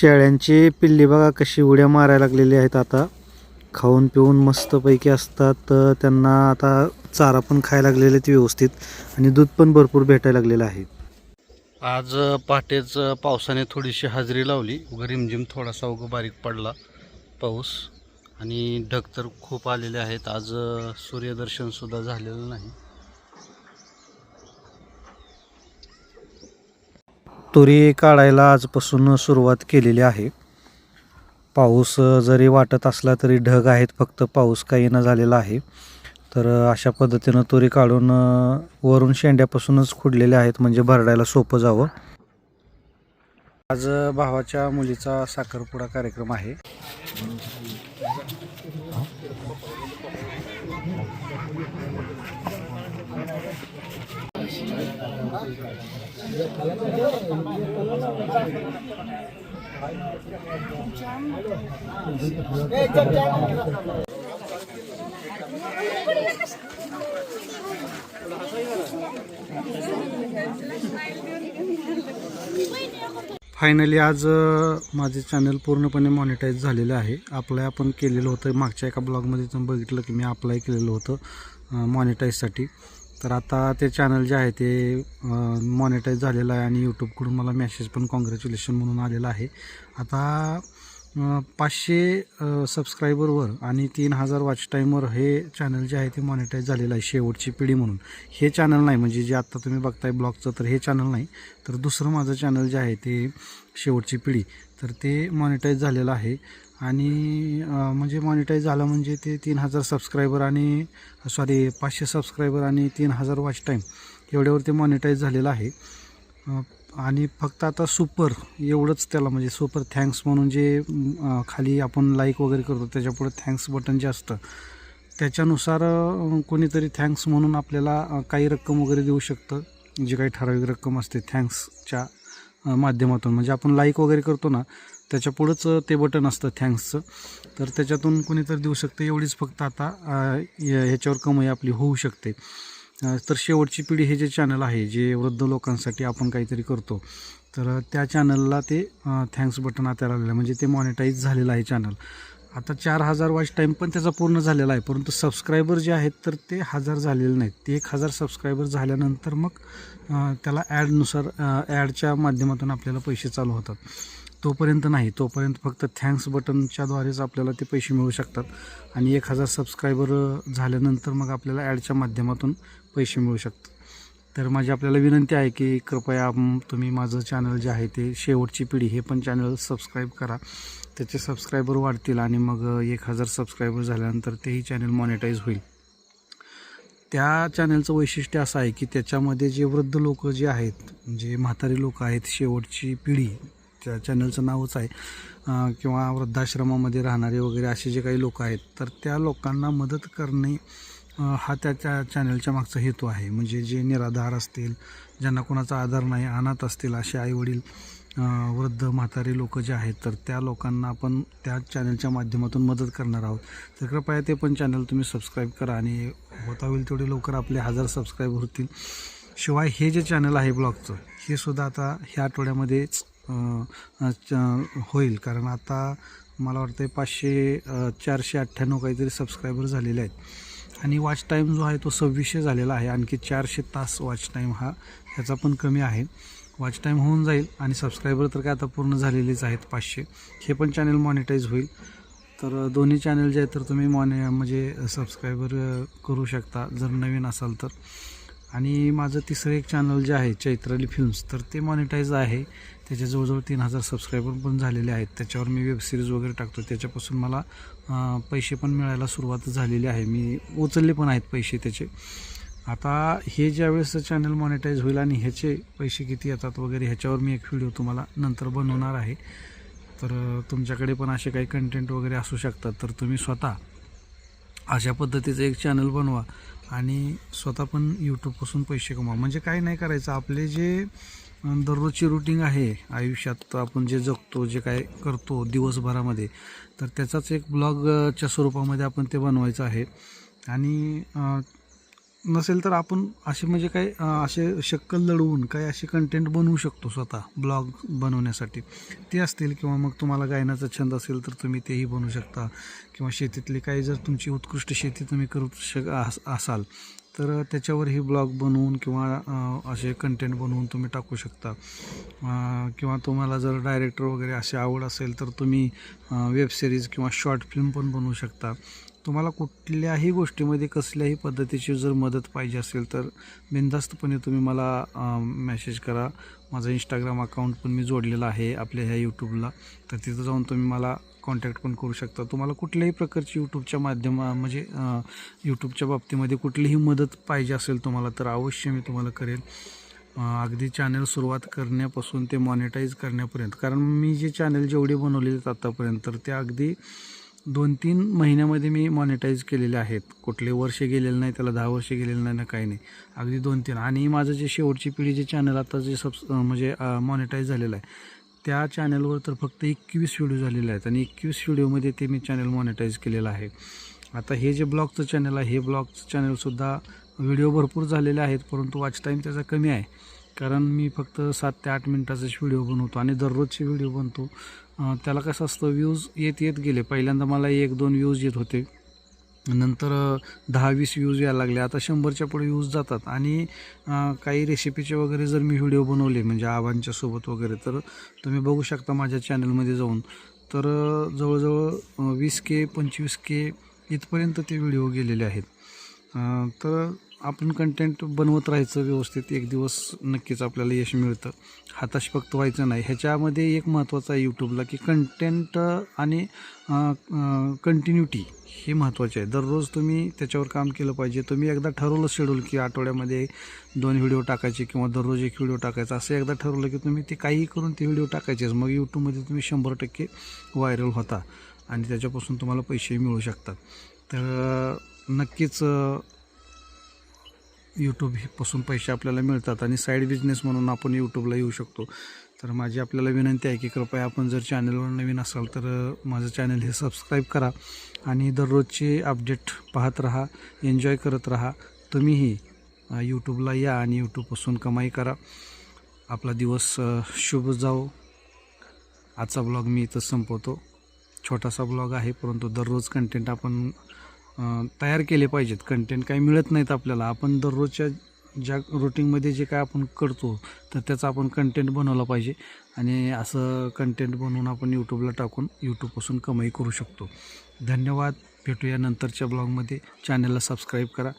शेळ्यांची पिल्ली बघा कशी उड्या मारायला लागलेली आहेत आता. खाऊन पिऊन मस्तपैकी असतात तर त्यांना आता चारा पण खायला लागलेले आहेत व्यवस्थित आणि दूध पण भरपूर भेटायला लागलेलं आहे. आज पहाटेच पावसाने थोडीशी हाजरी लावली. उगं रिमझिम थोडासा उगं बारीक पडला पाऊस. आणि ढग तर खूप आलेले आहेत. आज सूर्यदर्शनसुद्धा झालेलं नाही. तुरी काढायला आजपासून सुरुवात केलेली आहे. पाऊस जरी वाटत असला तरी ढग आहेत फक्त पाऊस काही न झालेला आहे. तर अशा पद्धतीनं तुरी काढून वरून शेंड्यापासूनच खुडलेल्या आहेत म्हणजे भरडायला सोपं जावं. आज भावाच्या मुलीचा साखरपुडा कार्यक्रम आहे. फायनली आज माझे चॅनल पूर्णपणे मॉनिटाईज झालेलं आहे. अप्लाय आपण केलेलं होतं मागच्या एका ब्लॉगमध्ये तुम्ही बघितलं की मी अप्लाय केलेलं होतं मॉनिटाईजसाठी तर आता ते चॅनल जे आहे ते मॉनिटाईज झालेलं आहे आणि यूट्यूबकडून मला मेसेज पण कॉंग्रॅच्युलेशन म्हणून आलेला आहे. आता पाचशे सबस्क्रायबरवर आणि तीन हजार वॉच टाईमवर हे चॅनल जे आहे ते मॉनिटाईज झालेलं आहे शेवटची पिढी म्हणून. हे चॅनल नाही म्हणजे जे आत्ता तुम्ही बघताय ब्लॉगचं तर हे चॅनल नाही. तर दुसरं माझं चॅनल जे आहे ते शेवटची पिढी. तर ते मॉनिटाईज झालेलं आहे. आणि म्हणजे मॉनिटाईज झालं म्हणजे ते तीन हजार सबस्क्रायबर आणि सॉरी पाचशे सबस्क्रायबर आणि तीन हजार वॉच टाईम एवढ्यावर ते मॉनिटाईज झालेलं आहे. आणि फक्त आता सुपर एवढंच त्याला म्हणजे सुपर थँक्स म्हणून जे खाली आपण लाईक वगैरे करतो त्याच्यापुढे थँक्स बटन जे असतं त्याच्यानुसार कोणीतरी थँक्स म्हणून आपल्याला काही रक्कम वगैरे देऊ शकतं. जी काही ठराविक रक्कम असते थँक्सच्या माध्यमातून. म्हणजे आपण लाईक वगैरे करतो ना त्याच्या पुढंच ते बटन असतं थँक्सचं तर त्याच्यातून कोणीतरी देऊ शकतं. एवढीच फक्त आता ह्याच्यावर कमाई आपली होऊ शकते. तर शेवटची पिढी हे जे चॅनल आहे जे वृद्ध लोकांसाठी आपण काहीतरी करतो तर त्या चॅनलला ते थँक्स बटन आता आलेलं आहे म्हणजे ते मॉनिटाईज झालेलं आहे चॅनल आता चार हजार वॉच टाईम पण त्याचा पूर्ण झालेला आहे. परंतु सबस्क्रायबर जे आहेत तर ते हजार झालेले नाहीत. ते एक हजार सबस्क्रायबर झाल्यानंतर मग त्याला ॲडनुसार ॲडच्या माध्यमातून आपल्याला पैसे चालू होतात. तोपर्यंत नाही. तोपर्यंत फक्त थँक्स बटनच्याद्वारेच आपल्याला ते पैसे मिळू शकतात. आणि एक हजार सबस्क्रायबर झाल्यानंतर मग आपल्याला ॲडच्या माध्यमातून पैसे मिळू शकतात. तर माझी आपल्याला विनंती आहे की कृपया तुम्ही माझं चॅनल जे आहे ते शेवटची पिढी हे पण चॅनल सबस्क्राईब करा. त्याचे सबस्क्रायबर वाढतील आणि मग एक हजार सबस्क्रायबर झाल्यानंतर तेही चॅनल मॉनिटाईज होईल. त्या चॅनलचं वैशिष्ट्य असं आहे की त्याच्यामध्ये जे वृद्ध लोक जे आहेत जे म्हातारी लोक आहेत शेवटची पिढी त्या चॅनलचं नावच आहे किंवा वृद्धाश्रमामध्ये राहणारे वगैरे असे जे काही लोक आहेत तर त्या लोकांना मदत करणे हा त्या त्या चॅनलच्या मागचा हेतू आहे. म्हणजे जे निराधार असतील ज्यांना कोणाचा आधार नाही अनाथ असतील असे आईवडील वृद्ध म्हातारे लोक जे आहेत तर त्या लोकांना आपण त्या चॅनलच्या माध्यमातून मदत करणार आहोत. तर कृपया ते पण चॅनल तुम्ही सबस्क्राईब करा आणि होता होईल तेवढे लवकर आपले हजार सबस्क्राईब होतील. शिवाय हे जे चॅनल आहे ब्लॉगचं हे सुद्धा आता ह्या आठवड्यामध्येच च- होईल. कारण आता मला वाटतं आहे पाचशे चारशे अठ्ठ्याण्णव काहीतरी सबस्क्रायबर झालेले आहेत. आणि वॉच टाईम जो आहे तो सव्वीसशे झालेला आहे. आणखी चारशे तास वॉच टाईम हा ह्याचा पण कमी आहे. वॉच टाईम होऊन जाईल आणि सबस्क्रायबर तर काय आता पूर्ण झालेलेच आहेत पाचशे. हे पण चॅनल मॉनिटाईज होईल. तर दोन्ही चॅनल जे आहेत तर तुम्ही मॉनि म्हणजे सबस्क्रायबर करू शकता. जर नवीन असाल तर. आणि माझं तिसरं एक चॅनल जे आहे चैत्राली फिल्म्स तर ते मॉनिटाईज आहे. त्याचे जवळजवळ तीन हजार सबस्क्रायबर पण झालेले आहेत. त्याच्यावर मी वेबसिरीज वगैरे टाकतो त्याच्यापासून मला पैसे पण मिळायला सुरुवात झालेली आहे. मी उचलले पण आहेत पैसे त्याचे. आता हे ज्यावेळेस चॅनल मॉनिटाईज होईल आणि ह्याचे पैसे किती येतात वगैरे ह्याच्यावर मी एक व्हिडिओ तुम्हाला नंतर बनवणार आहे. तर तुमच्याकडे पण असे काही कंटेंट वगैरे असू शकतात. तर तुम्ही स्वतः अशा पद्धतीचं एक चॅनल बनवा. आणि स्वतः पण यूट्यूबपासून पैसे कमवा. म्हणजे काय नाही करायचं. आपले जे दररोजची रुटीन आहे आयुष्यात आपण जे जगतो जे काय करतो दिवसभरामध्ये तर त्याचाच एक ब्लॉगच्या स्वरूपामध्ये आपण ते बनवायचं आहे. आणि नसेल तर आपण असे म्हणजे काय असे शक्कल लढवून काय असे कंटेंट बनवू शकतो स्वतः ब्लॉग बनवण्यासाठी. ते असतील किंवा मग तुम्हाला गायनाचा छंद असेल तर तुम्ही तेही बनवू शकता. किंवा शेतीतली काही जर तुमची उत्कृष्ट शेती तुम्ही करू शक असाल तर त्याच्यावर ही ब्लॉग बनवून किंवा असे कंटेंट बनवून तुम्ही टाकू शकता. किंवा तुम्हाला जर डायरेक्टर वगैरे अशी आवड असेल तर तुम्ही वेब सिरीज किंवा शॉर्ट फिल्म पण बनवू शकता. तुम्हाला कुठल्याही गोष्टीमध्ये कसल्याही पद्धतीची जर मदत पाहिजे असेल तर बिनधास्तपणे तुम्ही मला मेसेज करा. माझा इंस्टाग्राम अकाउंट पण मी जोडलेला आहे आपल्या ह्या यूट्यूबला तर तिथं जाऊन तुम्ही मला कॉन्टॅक्ट पण करू शकता. तुम्हाला कुठल्याही प्रकारची यूट्यूबच्या माध्यमा म्हणजे यूट्यूबच्या बाबतीमध्ये कुठलीही मदत पाहिजे असेल तुम्हाला तर अवश्य मी तुम्हाला करेल. अगदी चॅनल सुरुवात करण्यापासून ते मॉनिटाईज करण्यापर्यंत. कारण मी जे चॅनल जेवढे बनवलेले आहेत आत्तापर्यंत तर ते अगदी दोन तीन महिन्यामध्ये मी मॉनिटाईज केलेले आहेत. कुठले वर्ष गेलेले नाही त्याला दहा वर्ष गेलेलं नाही ना काही नाही. अगदी दोन तीन. आणि माझं जे शेवटची पिढी जे चॅनल आता जे सब म्हणजे मॉनिटाईज झालेलं आहे त्या चॅनलवर तर फक्त एकवीस व्हिडिओ झालेले आहेत. आणि एकवीस व्हिडिओमध्ये ते मी चॅनल मॉनिटाईज केलेलं आहे. आता हे जे ब्लॉगचं चॅनल आहे हे ब्लॉगचं चॅनलसुद्धा व्हिडिओ भरपूर झालेले आहेत परंतु वॉच टाईम त्याचा कमी आहे. कारण मी फक्त सात ते आठ मिनटाचाच व्हिडिओ बनवतो आणि दररोजचे व्हिडिओ बनतो. त्याला कसं असतं व्ह्यूज येत येत गेले. पहिल्यांदा मला एक दोन व्ह्यूज येत होते. नंतर दहा वीस व्ह्यूज यायला लागले. आता शंभरच्या पुढे व्ह्यूज जातात. आणि काही रेसिपीचे वगैरे जर मी व्हिडिओ बनवले म्हणजे आबांच्या सोबत वगैरे तर तुम्ही बघू शकता माझ्या चॅनलमध्ये जाऊन. तर जवळजवळ वीस के पंचवीस के इथपर्यंत ते व्हिडिओ गेलेले आहेत. तर आपण कंटेंट बनवत राहायचं व्यवस्थित एक दिवस नक्कीच आपल्याला यश मिळतं. हाताश फक्त व्हायचं नाही. ह्याच्यामध्ये एक महत्त्वाचं आहे यूट्यूबला की कंटेंट आणि कंटिन्युटी हे महत्त्वाचे आहे. दररोज तुम्ही त्याच्यावर काम केलं पाहिजे. तुम्ही एकदा ठरवलं शेड्यूल की आठवड्यामध्ये दोन व्हिडिओ टाकायचे किंवा दररोज एक व्हिडिओ टाकायचा. असं एकदा ठरवलं की तुम्ही ते काही करून ते व्हिडिओ टाकायचेच. मग यूट्यूबमध्ये तुम्ही शंभर टक्के व्हायरल होता आणि त्याच्यापासून तुम्हाला पैसेही मिळू शकतात. तर नक्कीच यूट्यूबपासून पैसे आपल्याला मिळतात आणि साईड बिझनेस म्हणून आपण यूट्यूबला येऊ शकतो. तर माझी आपल्याला विनंती आहे की कृपया आपण जर चॅनलवर नवीन असाल तर माझं चॅनल हे सबस्क्राईब करा आणि दररोजचे अपडेट पाहत राहा एन्जॉय करत राहा. तुम्हीही यूट्यूबला या आणि यूट्यूबपासून कमाई करा. आपला दिवस शुभ जाओ आजचा ब्लॉग मी इथं संपवतो. छोटासा ब्लॉग आहे परंतु दररोज कंटेंट आपण तयार केले पाहिजेत. कंटेंट काही मिळत नाहीत आपल्याला. आपण दररोजच्या ज्या रुटीनमध्ये जे काय आपण करतो तर त्याचा आपण कंटेंट बनवला पाहिजे. आणि असं कंटेंट बनवून आपण यूट्यूबला टाकून यूट्यूबपासून कमाई करू शकतो. धन्यवाद. भेटूया नंतरच्या ब्लॉगमध्ये चॅनलला सबस्क्राईब करा.